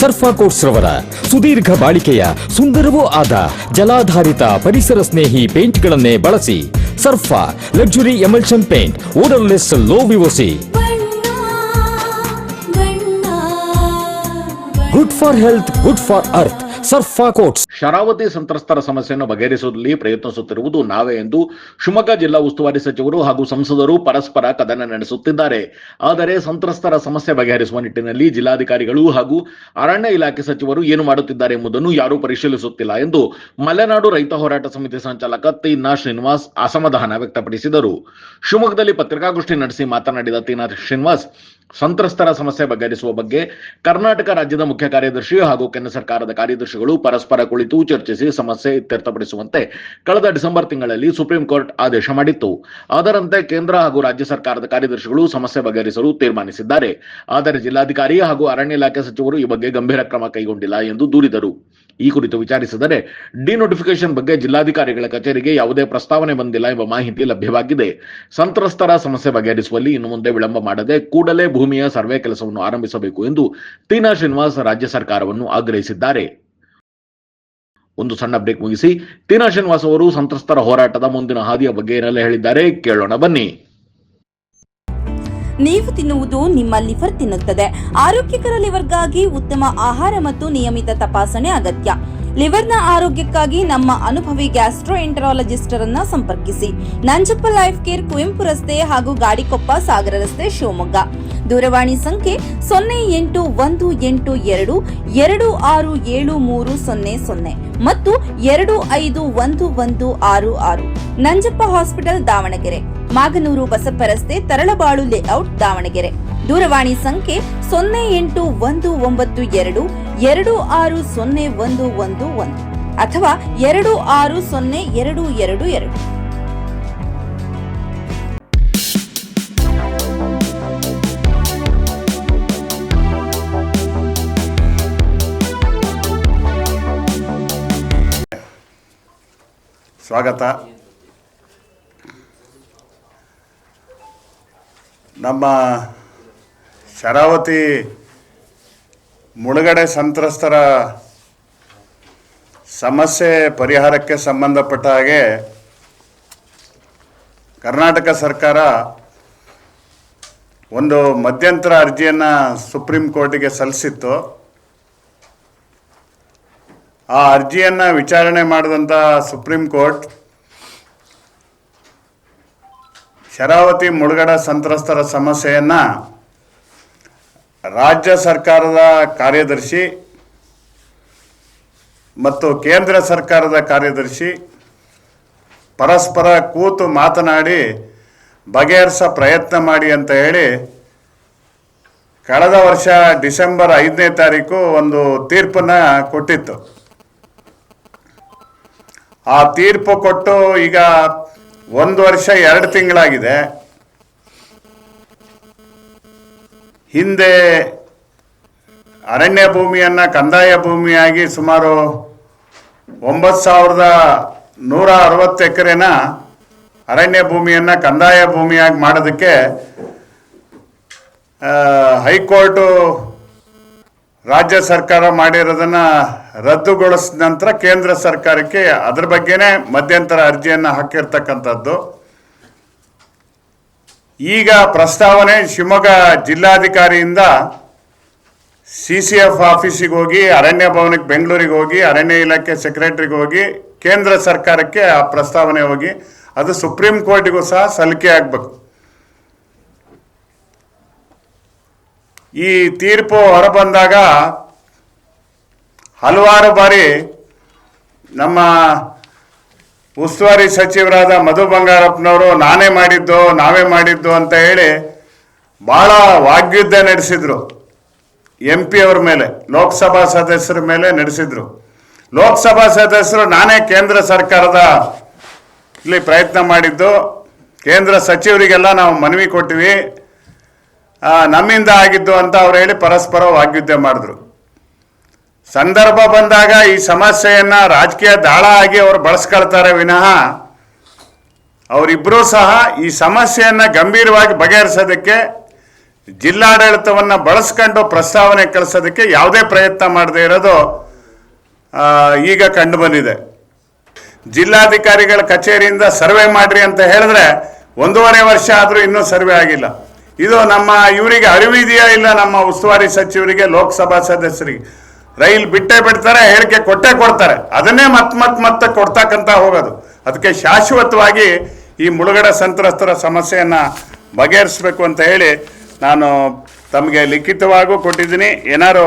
ಸರ್ಫಾ quotes ರವರ ಸುದೀರ್ಘ ಬಾಳಿಕೆಯ ಸುಂದರವೂ ಆದ ಜಲಾಧಾರಿತ ಪರಿಸರ ಸ್ನೇಹಿ ಪೇಂಟ್ಗಳನ್ನೇ ಬಳಸಿ Sarfa luxury emulsion paint odourless low VOC ಬಣ್ಣ ಬಣ್ಣ good for health good for earth Sarfa coats Sharavati ಸಂತ್ರಸ್ತರ ಸಮಸ್ಯೆಯನ್ನು ಬಗೆಹರಿಸುವಲ್ಲಿ ಪ್ರಯತ್ನಿಸುತ್ತಿರುವುದು ನಾವೇ ಎಂದು ಶಿವಮೊಗ್ಗ ಜಿಲ್ಲಾ ಉಸ್ತುವಾರಿ ಸಚಿವರು ಹಾಗೂ ಸಂಸದರು ಪರಸ್ಪರ ಕದನ ನಡೆಸುತ್ತಿದ್ದಾರೆ. ಆದರೆ ಸಂತ್ರಸ್ತರ ಸಮಸ್ಯೆ ಬಗೆಹರಿಸುವ ನಿಟ್ಟಿನಲ್ಲಿ ಜಿಲ್ಲಾಧಿಕಾರಿಗಳು ಹಾಗೂ ಅರಣ್ಯ ಇಲಾಖೆ ಸಚಿವರು ಏನು ಮಾಡುತ್ತಿದ್ದಾರೆ ಎಂಬುದನ್ನು ಯಾರೂ ಪರಿಶೀಲಿಸುತ್ತಿಲ್ಲ ಎಂದು ಮಲೆನಾಡು ರೈತ ಹೋರಾಟ ಸಮಿತಿ ಸಂಚಾಲಕ ತೀನಾ ಶ್ರೀನಿವಾಸ್ ಅಸಮಾಧಾನ ವ್ಯಕ್ತಪಡಿಸಿದರು. ಶಿವಮೊಗ್ಗದಲ್ಲಿ ಪತ್ರಿಕಾಗೋಷ್ಠಿ ನಡೆಸಿ ಮಾತನಾಡಿದ ತೀನಾ ಶ್ರೀನಿವಾಸ್, ಸಂತ್ರಸ್ತರ ಸಮಸ್ಯೆ ಬಗೆಹರಿಸುವ ಬಗ್ಗೆ ಕರ್ನಾಟಕ ರಾಜ್ಯದ ಮುಖ್ಯ ಕಾರ್ಯದರ್ಶಿ ಹಾಗೂ ಕೇಂದ್ರ ಸರ್ಕಾರದ ಕಾರ್ಯದರ್ಶಿಗಳು ಪರಸ್ಪರ ಕುಳಿತು ಚರ್ಚಿಸಿ ಸಮಸ್ಯೆ ಇತ್ಯರ್ಥಪಡಿಸುವಂತೆ ಕಳೆದ ಡಿಸೆಂಬರ್ ತಿಂಗಳಲ್ಲಿ ಸುಪ್ರೀಂ ಕೋರ್ಟ್ ಆದೇಶ ಮಾಡಿತ್ತು. ಅದರಂತೆ ಕೇಂದ್ರ ಹಾಗೂ ರಾಜ್ಯ ಸರ್ಕಾರದ ಕಾರ್ಯದರ್ಶಿಗಳು ಸಮಸ್ಯೆ ಬಗೆಹರಿಸಲು ತೀರ್ಮಾನಿಸಿದ್ದಾರೆ. ಆದರೆ ಜಿಲ್ಲಾಧಿಕಾರಿ ಹಾಗೂ ಅರಣ್ಯ ಇಲಾಖೆ ಸಚಿವರು ಈ ಬಗ್ಗೆ ಗಂಭೀರ ಕ್ರಮ ಕೈಗೊಂಡಿಲ್ಲ ಎಂದು ದೂರಿದರು. ಈ ಕುರಿತು ವಿಚಾರಿಸಿದರೆ ಡಿನೋಟಿಫಿಕೇಶನ್ ಬಗ್ಗೆ ಜಿಲ್ಲಾಧಿಕಾರಿಗಳ ಕಚೇರಿಗೆ ಯಾವುದೇ ಪ್ರಸ್ತಾವನೆ ಬಂದಿಲ್ಲ ಎಂಬ ಮಾಹಿತಿ ಲಭ್ಯವಾಗಿದೆ. ಸಂತ್ರಸ್ತರ ಸಮಸ್ಯೆ ಬಗೆಹರಿಸುವಲ್ಲಿ ಇನ್ನು ಮುಂದೆ ವಿಳಂಬ ಮಾಡದೆ ಕೂಡಲೇ ಭೂಮಿಯ ಸರ್ವೆ ಕೆಲಸವನ್ನು ಆರಂಭಿಸಬೇಕು ಎಂದು ತೀನಾ ಶ್ರೀನಿವಾಸ್ ರಾಜ್ಯ ಸರ್ಕಾರವನ್ನು ಆಗ್ರಹಿಸಿದ್ದಾರೆ. ಒಂದು ಸಣ್ಣ ಬ್ರೇಕ್ ಮುಗಿಸಿ ತೀನಾ ಶ್ರೀನಿವಾಸ್ ಅವರು ಸಂತ್ರಸ್ತರ ಹೋರಾಟದ ಮುಂದಿನ ಹಾದಿಯ ಬಗ್ಗೆ ಏನೆಲ್ಲ ಹೇಳಿದ್ದಾರೆ ಕೇಳೋಣ ಬನ್ನಿ. ನೀವು ತಿನ್ನುವುದು ನಿಮ್ಮ ಲಿವರ್ ತಿನ್ನುತ್ತದೆ. ಆರೋಗ್ಯಕರ ಲಿವರ್ಗಾಗಿ ಉತ್ತಮ ಆಹಾರ ಮತ್ತು ನಿಯಮಿತ ತಪಾಸಣೆ ಅಗತ್ಯ. ಲಿವರ್ನ ಆರೋಗ್ಯಕ್ಕಾಗಿ ನಮ್ಮ ಅನುಭವಿ ಗ್ಯಾಸ್ಟ್ರೋ ಎಂಟರಾಲಜಿಸ್ಟರನ್ನ ಸಂಪರ್ಕಿಸಿ. ನಂಜಪ್ಪ ಲೈಫ್ ಕೇರ್ ಕುವೆಂಪು ರಸ್ತೆ ಹಾಗೂ ಗಾಡಿಕೊಪ್ಪ ಸಾಗರ ರಸ್ತೆ ಶಿವಮೊಗ್ಗ. ದೂರವಾಣಿ ಸಂಖ್ಯೆ ಸೊನ್ನೆ ಎಂಟು ಒಂದು ಎಂಟು ಎರಡು ಎರಡು ಆರು ಏಳು ಮೂರು ಸೊನ್ನೆ ಸೊನ್ನೆ ಮತ್ತು ಎರಡು ಐದು ಒಂದು ಒಂದು ಆರು ಆರು. ನಂಜಪ್ಪ ಹಾಸ್ಪಿಟಲ್ ದಾವಣಗೆರೆ. ಮಾಗನೂರು ಬಸಪ್ಪ ರಸ್ತೆ ತರಳಬಾಳು ಲೇಔಟ್ ದಾವಣಗೆರೆ. ದೂರವಾಣಿ ಸಂಖ್ಯೆ ಸೊನ್ನೆ ಎಂಟು ಒಂದು ಒಂಬತ್ತು ಎರಡು ಎರಡು ಆರು ಸೊನ್ನೆ ಒಂದು ಒಂದು ಒಂದು ಅಥವಾ ಎರಡು ಆರು ಸೊನ್ನೆ ಎರಡು ಎರಡು ಎರಡು. ಸ್ವಾಗತ. ನಮ್ಮ ಶರಾವತಿ ಮುಳುಗಡೆ ಸಂತ್ರಸ್ತರ ಸಮಸ್ಯೆ ಪರಿಹಾರಕ್ಕೆ ಸಂಬಂಧಪಟ್ಟ ಹಾಗೆ ಕರ್ನಾಟಕ ಸರ್ಕಾರ ಒಂದು ಮಧ್ಯಂತರ ಅರ್ಜಿಯನ್ನು ಸುಪ್ರೀಂ ಕೋರ್ಟಿಗೆ ಸಲ್ಲಿಸಿತ್ತು. ಆ ಅರ್ಜಿಯನ್ನು ವಿಚಾರಣೆ ಮಾಡಿದಂಥ ಸುಪ್ರೀಂ ಕೋರ್ಟ್ ಶರಾವತಿ ಮುಳುಗಡ ಸಂತ್ರಸ್ತರ ಸಮಸ್ಯೆಯನ್ನು ರಾಜ್ಯ ಸರ್ಕಾರದ ಕಾರ್ಯದರ್ಶಿ ಮತ್ತು ಕೇಂದ್ರ ಸರ್ಕಾರದ ಕಾರ್ಯದರ್ಶಿ ಪರಸ್ಪರ ಕೂತು ಮಾತನಾಡಿ ಬಗೆಹರಿಸ ಪ್ರಯತ್ನ ಮಾಡಿ ಅಂತ ಹೇಳಿ ಕಳೆದ ವರ್ಷ ಡಿಸೆಂಬರ್ ಐದನೇ ತಾರೀಕು ಒಂದು ತೀರ್ಪನ್ನು ಕೊಟ್ಟಿತ್ತು. ಆ ತೀರ್ಪು ಕೊಟ್ಟು ಈಗ ಒಂದು ವರ್ಷ ಎರಡು ತಿಂಗಳಾಗಿದೆ. ಹಿಂದೆ ಅರಣ್ಯ ಭೂಮಿಯನ್ನು ಕಂದಾಯ ಭೂಮಿಯಾಗಿ ಸುಮಾರು ಒಂಬತ್ತು ಸಾವಿರದ ನೂರ ಅರವತ್ತು ಎಕರೆನ ಅರಣ್ಯ ಭೂಮಿಯನ್ನು ಕಂದಾಯ ಭೂಮಿಯಾಗಿ ಮಾಡೋದಕ್ಕೆ ಹೈಕೋರ್ಟು ರಾಜ್ಯ ಸರ್ಕಾರ ಮಾಡಿರೋದನ್ನು ರದ್ದುಗೊಳಿಸಿದ ನಂತರ ಕೇಂದ್ರ ಸರ್ಕಾರಕ್ಕೆ ಅದ್ರ ಬಗ್ಗೆನೇ ಮಧ್ಯಂತರ ಅರ್ಜಿಯನ್ನು ಹಾಕಿರ್ತಕ್ಕಂಥದ್ದು. ಈಗ ಪ್ರಸ್ತಾವನೆ ಶಿವಮೊಗ್ಗ ಜಿಲ್ಲಾಧಿಕಾರಿಯಿಂದ ಸಿ ಸಿ ಎಫ್ ಆಫೀಸಿಗೆ ಹೋಗಿ, ಅರಣ್ಯ ಭವನಕ್ಕೆ ಬೆಂಗಳೂರಿಗೆ ಹೋಗಿ, ಅರಣ್ಯ ಇಲಾಖೆ ಸೆಕ್ರೆಟರಿಗೆ ಹೋಗಿ, ಕೇಂದ್ರ ಸರ್ಕಾರಕ್ಕೆ ಆ ಪ್ರಸ್ತಾವನೆ ಹೋಗಿ, ಅದು ಸುಪ್ರೀಂ ಕೋರ್ಟಿಗೂ ಸಹ ಸಲ್ಲಿಕೆ ಆಗಬೇಕು. ಈ ತೀರ್ಪು ಹೊರಬಂದಾಗ ಹಲವಾರು ಬಾರಿ ನಮ್ಮ ಉಸ್ತುವಾರಿ ಸಚಿವರಾದ ಮಧು ಬಂಗಾರಪ್ಪನವರು, ನಾನೇ ಮಾಡಿದ್ದು, ನಾವೇ ಮಾಡಿದ್ದು ಅಂತ ಹೇಳಿ ಭಾಳ ವಾಗ್ಯುದ್ಧ ನಡೆಸಿದ್ರು. ಎಂ ಪಿ ಅವ್ರ ಮೇಲೆ, ಲೋಕಸಭಾ ಸದಸ್ಯರ ಮೇಲೆ ನಡೆಸಿದ್ರು. ಲೋಕಸಭಾ ಸದಸ್ಯರು ನಾನೇ ಕೇಂದ್ರ ಸರ್ಕಾರದ ಇಲ್ಲಿ ಪ್ರಯತ್ನ ಮಾಡಿದ್ದು. ಕೇಂದ್ರ ಸಚಿವರಿಗೆಲ್ಲ ನಾವು ಮನವಿ ಕೊಟ್ಟಿವಿ. ನಮ್ಮಿಂದ ಆಗಿದ್ದು ಅಂತ ಅವ್ರು ಹೇಳಿ ಪರಸ್ಪರ ವಾಗ್ಯುದ್ಧ ಮಾಡಿದ್ರು. ಸಂದರ್ಭ ಬಂದಾಗ ಈ ಸಮಸ್ಯೆಯನ್ನ ರಾಜಕೀಯ ದಾಳ ಆಗಿ ಅವರು ಬಳಸ್ಕೊಳ್ತಾರೆ ವಿನಃ ಅವರಿಬ್ಬರೂ ಸಹ ಈ ಸಮಸ್ಯೆಯನ್ನ ಗಂಭೀರವಾಗಿ ಬಗೆಹರಿಸೋದಕ್ಕೆ ಜಿಲ್ಲಾಡಳಿತವನ್ನು ಬಳಸ್ಕೊಂಡು ಪ್ರಸ್ತಾವನೆ ಕಳಿಸೋದಕ್ಕೆ ಯಾವುದೇ ಪ್ರಯತ್ನ ಮಾಡದೇ ಇರೋದು ಈಗ ಕಂಡು ಬಂದಿದೆ. ಜಿಲ್ಲಾಧಿಕಾರಿಗಳ ಕಚೇರಿಯಿಂದ ಸರ್ವೆ ಮಾಡ್ರಿ ಅಂತ ಹೇಳಿದ್ರೆ ಒಂದೂವರೆ ವರ್ಷ ಆದರೂ ಇನ್ನೂ ಸರ್ವೆ ಆಗಿಲ್ಲ. ಇದು ನಮ್ಮ ಇವರಿಗೆ ಅರಿವಿದೆಯಾ ಇಲ್ಲ ನಮ್ಮ ಉಸ್ತುವಾರಿ ಸಚಿವರಿಗೆ, ಲೋಕಸಭಾ ಸದಸ್ಯರಿಗೆ? ರೈಲ್ ಬಿಟ್ಟೇ ಬಿಡ್ತಾರೆ ಹೇಳಿಕೆ ಕೊಟ್ಟೇ ಕೊಡ್ತಾರೆ. ಅದನ್ನೇ ಮತ್ ಮತ್ ಮತ್ತೆ ಕೊಡ್ತಕ್ಕಂತ ಹೋಗೋದು. ಅದಕ್ಕೆ ಶಾಶ್ವತವಾಗಿ ಈ ಮುಳುಗಡ ಸಂತ್ರಸ್ತರ ಸಮಸ್ಯೆಯನ್ನ ಬಗೆಹರಿಸಬೇಕು ಅಂತ ಹೇಳಿ ನಾನು ತಮಗೆ ಲಿಖಿತವಾಗೂ ಕೊಟ್ಟಿದ್ದೀನಿ. ಏನಾರು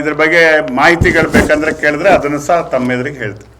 ಇದ್ರ ಬಗ್ಗೆ ಮಾಹಿತಿಗಳು ಬೇಕಂದ್ರೆ ಕೇಳಿದ್ರೆ ಅದನ್ನು ಸಹ ತಮ್ಮ ಎದುರಿಗೆ ಹೇಳ್ತೀನಿ.